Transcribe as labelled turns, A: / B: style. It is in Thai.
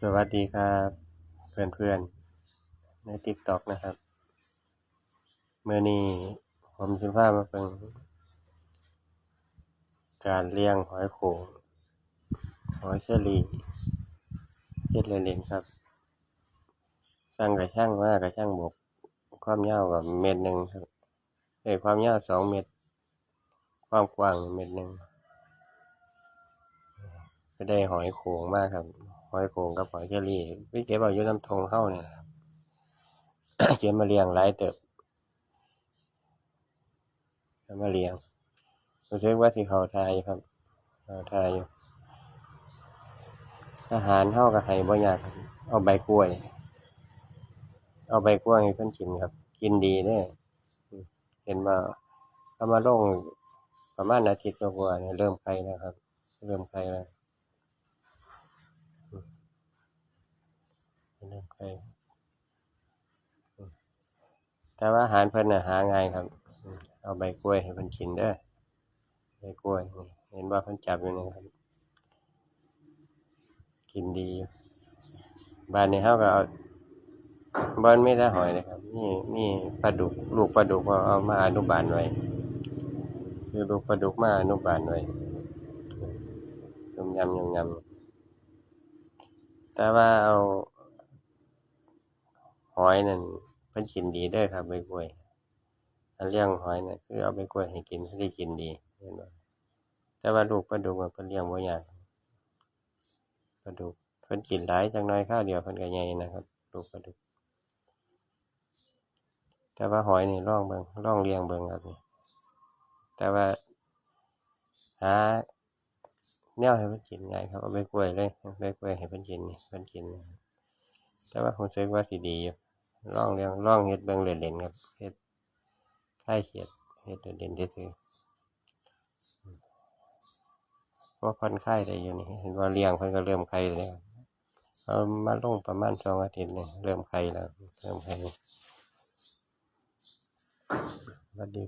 A: สวัสดีครับเพื่อนเพื่อนๆในติ๊กต็อกนะครับเมื่อนี้ผมจะพามาเป็นการเลี้ยงหอยโขงหอยเชอรี่เฮ็ดเล่นๆครับสั่งกระช่างมากระช่างบกความยาวกับเม็ดหนึ่งครับเอ้ความยาวสองเม็ดความกว้างเม็ดหนึ่ง ก็ได้หอยโขงมากครับหอยโขงกับหอยเชอรี่ไปเก็บเอาอยู่น้ำทงเฮ้าเนี่ยครับเก็บมาเลี้ยงหลายเติบเอามาเลี้ยงรู้สึกว่าที่เขาทายครับเขาทายอยู่อาหารเท่ากับไห้บ่ยากครับ เอาใบกล้วย เอาใบกล้วยให้เพิ่นกินครับ กินดีเด้อืมเห็นว่าเอามาลงประมาณอาทิตย์กว่าเนี่ยเริ่มไข่แล้วครับ เริ่มไข่แล้วอืมเริ่ม ไข่อืมแต่ว่าอาหารเพิ่นน่ะหาง่ายครับ เอาใบกล้วยให้เพิ่นกินเด้อใบกล้วยนี่เห็นว่าเพิ่นจับอยู่นี่ครับ กินดีอยู่บ้านนี้เฮาก็เอาบอนไม่ได้หอยเลยครับนี่นี่ปลาดุกลูกปลาดุกก็เอามาอนุบาลไว้คือลูกปลาดุกมาอนุบาลไว้ยำยำยำยำแต่ว่าเอา หอยนั่นเพิ่นกินดีเด้อครับใบกล้วยอันเลี้ยงหอยน่ะคือเอาใบกล้วยให้กินเพิ่นได้กินดีเห็นบ่แต่ว่าลูกปลาดุกอะเพิ่นเลี้ยงบ่ยากปลาดุกเพิ่นกินหลายจักหน่อยข้าวเดียวเพิ่นก็ใหญ่นะครับลูกปลาดุก แต่ว่าหอยนี่ล่องเบิงล่องเลี้ยงเบิงครับนี่แต่ว่าหาแนวให้เพิ่นกินง่ายครับเอาใบกล้วยเลยใบกล้วยให้เพิ่นกินนี่เพิ่นกินแต่ว่าผมรู้สึกว่าสิดีอยู่ ล่องเลี้ยงล่องเห็ดเบิ่งเล่นๆครับเห็ดไข่เขียดเห็ดเล่นๆซื่อๆเพราะผ่อนไข่ได้อยู่นี่เห็นว่าเลี้ยงเพิ่นก็เริ่มไข่แล้วเอามาลงประมาณสองอาทิตย์นี่เริ่มไข่แล้วเริ่มไข่สวัสดี